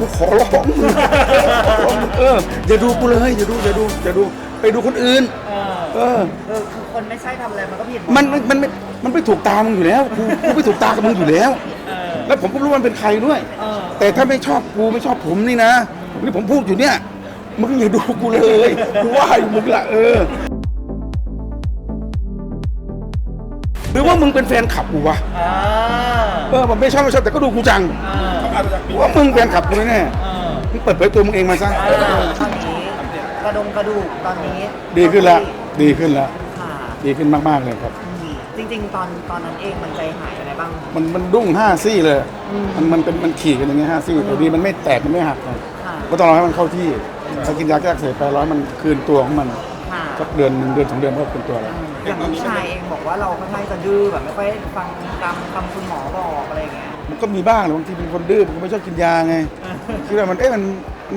กูขอร้องมึงขอร้องมึงเอออย่าดูกูเลยอย่าดูอย่าดูอย่าดูไปดูคนอื่น เออเออ เออคือคนไม่ใช่ทำอะไรมันก็ผิดหดมันมันมันไม่มันไม่ถูกตามึงอยู่แล้วกูกูไม่ถูกตากับมึงอยู่แล้ว เออแล้วผมก็รู้ว่ามันเป็นใครด้วย เออแต่ถ้าไม่ชอบกูไม่ชอบผมนี่นะนี่ผมพูดอยู่เนี่ยมึงอย่าดูกูเลยกูว่าอยู่มึงละเออหรือว่ามึงเป็นแฟนขับกูวะอ่าเออผมไม่ชอบไม่ชอบแต่ก็ดูกูจัง เออว่ามึงแฟนขับกูแน่เออๆมึงเปิดเผยตัวมึงเองมาซะเออตอนนี้กระดงกระดูกตอนนี้ดีขึ้นละดีขึ้นละค่ะดีขึ้นมากๆเลยครับ อืมจริง ๆ ตอนตอนนั้นเองมันใจหายอะไรบ้าง มันมันดุ้งห้าซี่เลย อืมมันมันเป็นมันขี่กันอย่างเงี้ยห้าซี่แต่ดีมันไม่แตกมันไม่หักนะค่ะก็ต้องรอให้มันเข้าที่ถ้ากินยาแก้อักเสบไปร้อยมันคืนตัวของมันค่ะสักเดือนหนึ่งเดือนสองเดือนก็เป็นตัวแล้วอย่างน้องชายเองบอกว่าเราค่อนข้างจะดื้อแบบไม่ค่อยฟังตามคำคุณหมอบอกอะไรอย่างเงี้ยมัน ก็มีบ้างแหละบางทีเป็นคนดื้อมันก็ไม่ชอบกินยาไงคิดว่ามันเอ๊ะมัน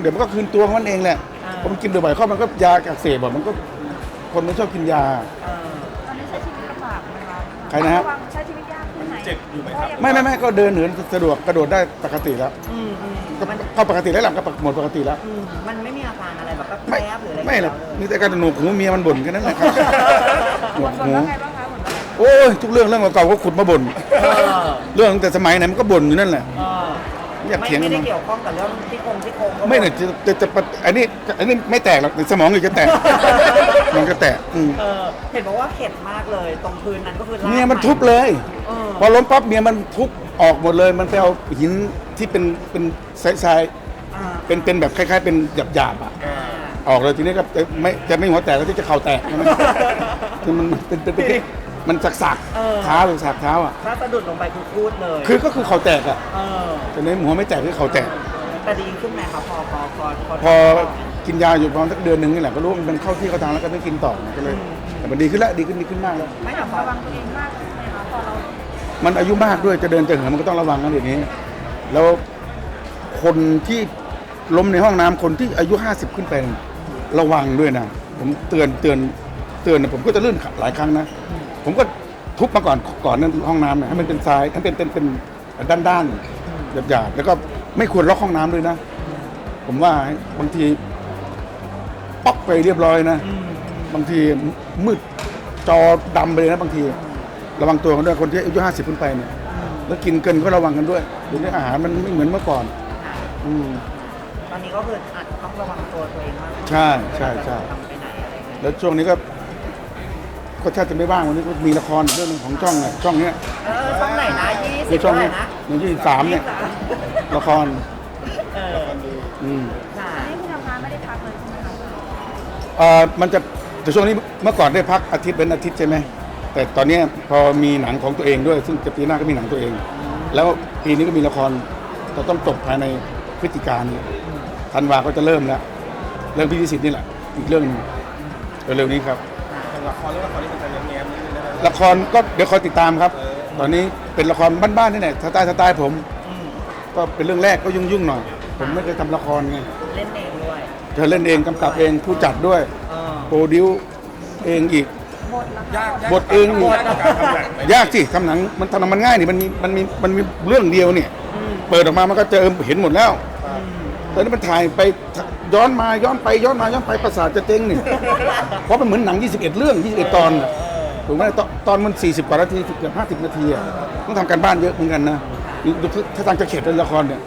เดี๋ยวมันก็คืนตัวของมันเองแหละอ่าพอมันกินบ่อยๆเข้ามันก็ยาอักเสบอะมันก็คนไม่ชอบกินยา เออตอนนี้ใช้ชีวิตลำบากไหมคะใครนะฮะวางใช้ชีวิตยากขึ้นไหมเจ็บอยู่ไหมครับ ไม่ไม่ไม่ก็เดินเหินสะดวกกระโดดได้ปกติแล้วอืมอืมก็มันก็ปกติแล้วหลังก็หมดปกติแล้ว อืมมันไม่มีอาการอะไรแบบแป๊ไม่บๆหรืออะไรไม่หรอกเลยมีแต่การหนวกหูเมียมันบ่นแค่นั้นแหละครับหนวกผลหูว่าไงบ้างคะผลว่าไงบ้าง โอ้ยทุกเรื่องเรื่องเก่าๆก็ขุดมาบ่นเออเรื่องตั้งแต่สมัยไหนมันก็บ่นอยู่นั่นแหละเอออยากไม่เถียงกัไม่นได้มั้งเกี่ยวข้องกับเรื่องที่โครงที่โครงก็ไม่เนี่ยจะจะจะอันนี้อันนี้ไม่แตกหรอกแต่สมองอยู่จะแตกมันก็แตกอืมเออเห็นบอกว่าเข็ดมากเลยตรงพื้นนั้นก็คือลากเมียมันทุบเลยเออพอล้มปั๊บเมียมันทุบออกหมดเลย มันไปเอาหินที่เป็นเป็นทรายอ่าๆเป็นเป็นแบบคล้าย ๆ เป็นหยาบๆอะอ่าออกเลยทีนี้ก็จะไม่จะไม่หัวแตกแล้วที่จะเข่าแตกใช่ไหมคือมันเป็นเป็นเป็น มันสักสักๆเออ เท้าหรือสักเท้าอะถ้าสะดุดลงไปคือพูดเลยคือก็คือเข่าแตกอะเออแต่ในหัวไม่แตกคือเข่าแตก แต่ดีขึ้นไหมครับพอพอพอพอกินยาอยู่ประมาณสักเดือนหนึ่งนี่แหละก็รู้ว่ามันเข้าที่เข้าทางแล้วก็ไม่กินต่อก็เลย แต่มันดีขึ้นแล้วดีขึ้นดีขึ้นมากแล้ว ไม่แต่พอระวังตัวเองมากขึ้นไหมคะพอเรามันอายุมากด้วยจะเดินจะเหินมันก็ต้องระวังนะเดี๋ยวนี้ แล้วคนที่ล้มในห้องน้ำคนที่อายุ 50 ขึ้นไประวังด้วยนะ ผมเตือนเตือนเตือนนะผมก็จะลื่นหลายครั้งนะ ผมก็ทุบมาก่อนก่อนนั้นห้องน้ำเนี่ยให้มันเป็นทรายให้เป็นเป็นเป็นด้านด้านๆหยาบๆแล้วก็ไม่ควรล็อกห้องน้ำด้วยนะ ผมว่าบางทีป๊อกไปเรียบร้อยนะอืมบางทีมืดจอดำไปเลยนะบางที ระวังตัวกันด้วยคนที่อายุห้าสิบขึ้นไปเนี่ยแล้วกินเกินก็ระวังกันด้วยเดี๋ยวนี้อาหารมันไม่เหมือนเมื่อก่อนค่ะอืม ตอนนี้ก็คืออาจจะต้องระวังตัวตัวเองมากขึ้นใช่ใช่ใช่ทำไปไหนอะไรเงี้ยแล้วช่วงนี้ก็ ก็แทบจะไม่ว่างวันนี้ก็มีละครเรื่องหนึงของช่องเนี่ยช่องเนี้ยเออช่องไหนนะยี่สิคืบอช่องเท่าไหร่นี้นะในยี่สิบสามเนี่ยละครเอออืมค่ะอันนี้คุณทำงานไม่ได้พักเลยใช่ไหมคะเอ่อมันจะแต่ช่วงนี้เมื่อก่อนได้พักอาทิตย์เป็นอาทิตย์ใช่ไหมแต่ตอนเนี้ยพอมีหนังของตัวเองด้วย ซึ่งจะปีหน้าก็มีหนังตัวเอง แล้วปีนี้ก็มีละครจะต้องจบภายในพฤศจิกายนนี้ธันวาก็จะเริ่มแล้วเรื่องพิธีสิทธิ์นี่แหละอีกเรื่องหนึงเร็วๆนี้ครับ ละครเรื่องละครที่มันจะแง้มๆนิดนึงนะครับละครก็เดี๋ยวคอยติดตามครับ ตอนนี้เป็นละครบ้านๆนี่แหละสไตล์สไตล์ผม อืมก็เป็นเรื่องแรกก็ยุ่งๆหน่อย ผมไม่เคยทำละครไงเล่นเองด้วยจะเล่นเองกำกับเองผู้จัดด้วยเออโปรดิวเองอีกบทละยากบทเองอีกยากกับการทำหนังไหมยากสิทำหนังมันทำหนังมันง่ายนี่มันมีมันมีมันมีเรื่องเดียวเนี่ยอืมเปิดออกมามันก็เจอเห็นหมดแล้วอืมตอนนี้มันถ่ายไป ย้อนมาย้อนไปย้อนมาย้อนไปประสาทจะเจ๊งนี่ เพราะมันเหมือนหนัง 21 เรื่อง 21 ตอนน่ะถูกไหมตอนตอนมัน 40 กว่านาทีเกือบ50 นาทีอะต้องทำการบ้านเยอะเหมือนกันนะดูถ้าทางจะเข็ดเป็นละครเนี่ย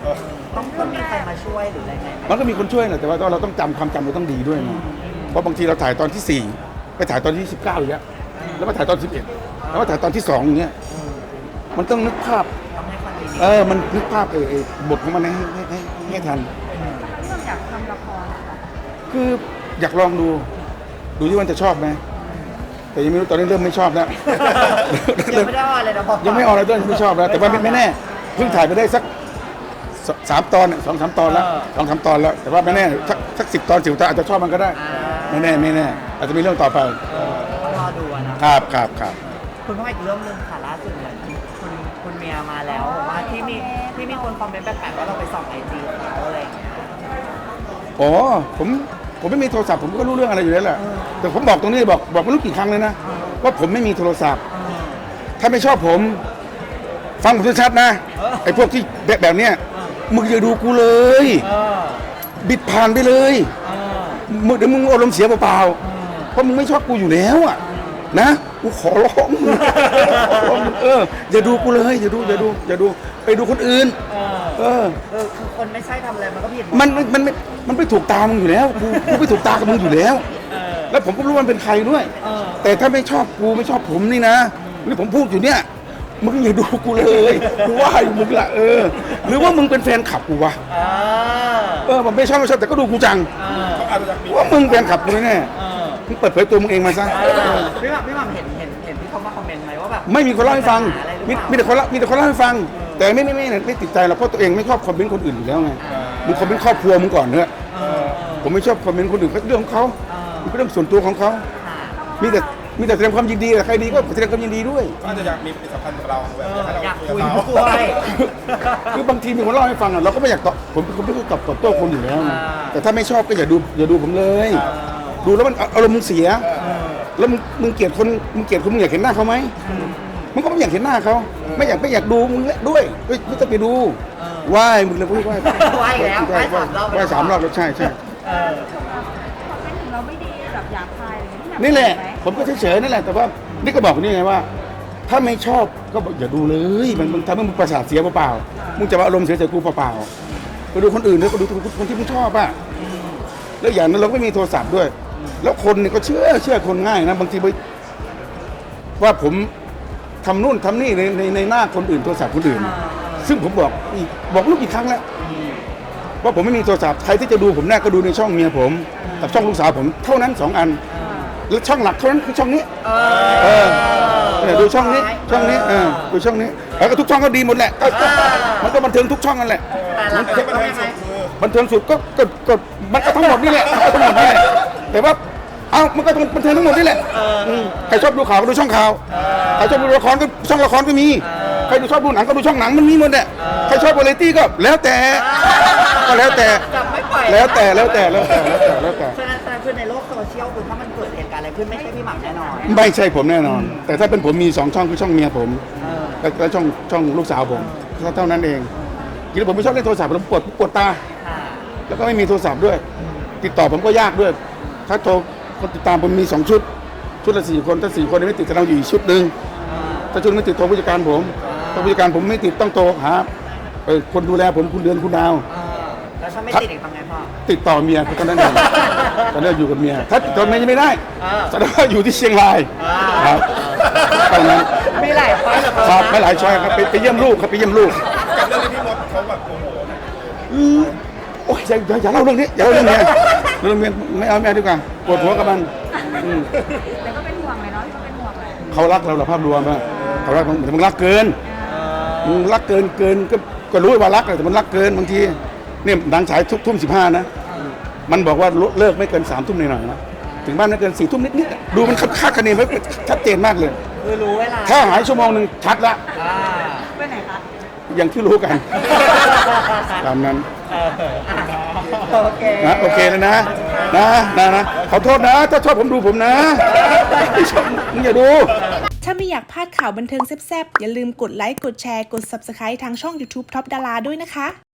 ต้องต้องมีใครมาช่วยหรืออะไรไงไหมมันก็มีคนช่วยนะแต่ว่าเราต้องจำความจำเราต้องดีด้วยนะเพราะบางทีเราถ่ายตอนที่ 4 ไปถ่ายตอนที่ 19อย่างเงี้ยแล้วมาถ่ายตอน 11 แล้วมาถ่ายตอนที่2อย่างเงี้ยมันต้องนึกภาพต้องให้คนดี เออ มันนึกภาพไอ้ไอ้บทของมันให้ให้ให้ให้ทัน คืออยากลองดู ดูที่มันจะชอบไหมแต่ยังไม่รู้ตอนนี้เริ่มไม่ชอบแล้วยังไม่ได้ออนเลยนะพอยังไม่ออนเลยด้วยไม่ชอบแล้ว แต่ว่าไม่ไม่แน่เพิ่งถ่ายไปได้สักสสามตอนเนี่ยสองสามตอนแล้วสองสามตอนแล้ว แต่ว่าไม่แน่สักสักสิบตอนสิบตอนอาจจะชอบมันก็ได้อ่าไม่แน่ไม่แน่อาจจะมีเรื่องต่อไปต้องรอดูอะนะครับครับครับคุณพ่ออีกเรื่องหนึ่งค่ะล่าสุดเหมือนคุณคุณเมียมาแล้วบอกว่าที่มีที่มีคนคอมเมนต์แปลกๆว่าเราไปส่องไอจีเขาอะไรอย่างเงี้ยอ๋อผม ผมไม่มีโทรศัพท์ผมก็รู้เรื่องอะไรอยู่แล้วแหละแต่ผมบอกตรงนี้บอกบอกไม่รู้กี่ครั้งเลยนะว่าผมไม่มีโทรศัพท์ ถ้าไม่ชอบผม ฟังผมชัดๆนะไอ้พวกที่แบบแบบเนี้ยมึงอย่าดูกูเลย บิดผ่านไปเลยเออมึงเดี๋ยวมึงอารมณ์เสียเปล่าๆเพราะมึงไม่ชอบกูอยู่แล้วอะ นะกูขอร้องมึงขอร้องมึงเอออย่าดูกูเลยอย่าดูอย่าดูอย่าดูไปดูคนอื่น เออเออ เออคือคนไม่ใช่ทำอะไรมันก็ผิดหดมันมันมันมันมันไม่ถูกตามึงอยู่แล้วกูกูไม่ถูกตากับมึงอยู่แล้ว เออแล้วผมก็รู้ว่ามันเป็นใครด้วย เออแต่ถ้าไม่ชอบกูไม่ชอบผมนี่นะนี่ผมพูดอยู่เนี่ยมึงอย่าดูกูเลยกูว่าอยู่มึงละเออ หรือว่ามึงเป็นแฟนขับกูวะเออเออผมไม่ชอบไม่ชอบแต่ก็ดูกูจังเออเขาอาจจะมีว่ามึงแฟนขับกูแน่เออๆ มึงเปิดเผยตัวมึงเองมาซะเออพี่หม่ำพี่หม่ำเห็นเห็นเห็นที่เขามาคอมเมนต์ไหมว่าแบบไม่มีคนเล่าให้ฟังอะไรหรือมีเปล่ามีแต่คนเล่ามีแต่คนเล่าให้ฟัง แต่ไม่ไม่ไม่ไม่ไม่ติดใจหรอกเพราะตัวเองไม่ชอบคอมเมนต์คนอื่นอยู่แล้วไง มึงคอมเมนต์ครอบครัวมึงก่อนเถอะเออผมไม่ชอบคอมเมนต์คนอื่นก็เรื่องของเขาเออ มันเป็นเรื่องส่วนตัวของเขา ค่ะมีแต่มีแต่แสดงความยินดีแต่ใครดีก็แสดงความยินดีด้วย ก็อาจจะอยากมีปฏิสัมพันธ์กับเราแบเอบอให้เราอยากคุคุยยกับเขาด้วย คือบางทีมีคนเล่าให้ฟังอะเราก็ไม่อยากตอบผมผมไม่เคยตอบตอบโต้คนอยู่แล้วไงอ่า แต่ถ้าไม่ชอบก็อย่าดูอย่าดูผมเลย เออ ดูแล้วมันอารมณ์มึงเสียเออแล้วมึงมึงเกลียดคนมึงเกลียดคนมึงอยากเห็นหน้าเขาไหมมึงก็ไม่อยากเห็นหน้าเขาไม่อยากไม่อยากดูมึงด้วยเฮ้ยไม่ต้องไปดูเออไหว้มึงเลยพูดไหว้ไหว้แล้วไหว้สามรอบไหว้สามรอบแล้วใช่ใช่เออคอมเมนต์ถึงเราไม่ดีแบบหยาบคายอะไรอย่างเงี้ยนี่แหละไหมผมก็เฉยๆนั่นแหละแต่ว่านี่ก็บอกนี่ไงว่า ถ้าไม่ชอบก็บอกอย่าดูเลยมันมันทำให้มึงประสาทเสียเปล่าๆมึงจะมาอารมณ์เสียใจกูเปล่าๆไปดูคนอื่นด้วยก็ดูคนที่มึงชอบอะแล้วอย่างนั้นเราก็ไม่มีโทรศัพท์ด้วย แล้วคนเนี่ยก็เชื่อเชื่อคนง่ายนะ บางทีไปว่าผมทำนู่นทำนี่ในในในหน้าคนอื่นโทรศัพท์คนอื่น ซึ่งผมบอกอีกบอกลูกกี่ครั้งแล้วว่าผมไม่มีโทรศัพท์ใครที่จะดูผมแน่ก็ดูในช่องเมียผม กับช่องลูกสาวผมเท่านั้นสองอันแล้วช่องหลักเท่านั้นคือช่องนี้เอเอออเนี่ยดูช่องนี้ช่องนี้เออดูช่องนี้แล้วก็ทุกช่องก็ดีหมดแหละก็ก็มันก็บันเทิงทุกช่องนั่นแหละแต่หลักที่ๆมันก็ให้ยังไงสุดคือบันเทิงสุดก็ก็ก็มันก็ทั้งหมดนี่แหละมันก็ทั้งหมดนี่แหละ แต่ว่าเอ้ามันก็บันเทิงทั้งหมดนี่แหละมใครชอบดูข่าวก็ดูช่องข่าวใครชอบดูละครก็ช่องละครก็มีใครดูชอบดูหนังก็ดูช่องหนังมันมีหมดแหละใครชอบวาไรตี้ก็แล้วแต่ก็แล้วแต่จับไม่ปล่อยแล้วแต่แล้วแต่แล้วแต่แล้วแต่แล้วแต่ ฉะนั้นฉะนั้นคือในโลกโซเชียลคือถ้ามันเกิดเหตุการณ์อะไรขึ้นไม่ใช่พี่หม่ำแน่นอน ไม่ใช่ผมแน่นอน แต่ถ้าเป็นผมมีสองช่องคือช่องเมียผมเออและและช่องช่องลูกสาวผมเท่านั้นเองจริงๆผมไม่ชอบเล่นโทรศัพท์ผมปวดปวดตาค่ะแล้วก็ไม่มีโทรศัพท์ด้วย ติดต่อผมก็ยากด้วย ถ้าโทรคนติดตามผมมีสองชุด ชุดละสี่คนถ้าสี่คนไม่ติดจะเราอยู่อีกชุดหนึ่งเออถ้าชุดไม่ติดโทรผู้จัดการผมถ้าผู้จัดการผมไม่ติดต้องโทรหาเออคนดูแลผมคุณเดือนคุณดาวเออแล้วถ้าไม่ติดอีกทำไงพ่อ ติดต่อเมียเท่านั้นเองตอนนี้อยู่กับเมีย ถ้าติดต่อเมียยังไม่ได้อ่าแสดงว่าอยู่ที่เชียงรายอ่าครับตอนนั้นมีหลายช้อยเหลือเกินครับนะไม่หลายช้อยครับไปไปเยี่ยมลูกครับไปเยี่ยมลูกกับเรื่องที่พี่มดเขาแบบโอ้โหอืมโอ้ยอย่าอย่าอย่าเล่าเรื่องนี้อย่าเล่าเรื่องนี้ เรื่องเมียไม่เอาไม่เอาดีกว่าปวดหัวกับมันอืมแต่ก็เป็นห่วงเลยเนาะก็เป็นห่วงเลยเขารักเราเหรอภาพรวมอะเขารักมึงแต่มึงรักเกินมึงรักเกินเกินก็ก็รู้ว่ารักแหละแต่มันรักเกินบางทีเนี่ยดังฉายทุกทุ่มสิบห้านะมันบอกว่าเลิกไม่เกินสามทุ่มหน่อยๆนะถึงบ้านไม่เกินสี่ทุ่มนิดๆอะดูมันคาดคะเนไว้ชัดเจนมากเลยคือรู้เวลาถ้าหายชั่วโมงหนึ่งชัดละอ่าไปไหนคะอย่างที่รู้กัน ตามนั้น เออ โอเคนะโอเคแล้วนะนะนะนะขอโทษนะ ถ้าชอบผมดูผมนะไม่ชอบมึงอย่าดู ถ้าไม่อยากพลาดข่าวบันเทิงแซ่บๆ อย่าลืมกดไลค์ กดแชร์ กด Subscribe ทางช่อง YouTube Top ดาราด้วยนะคะ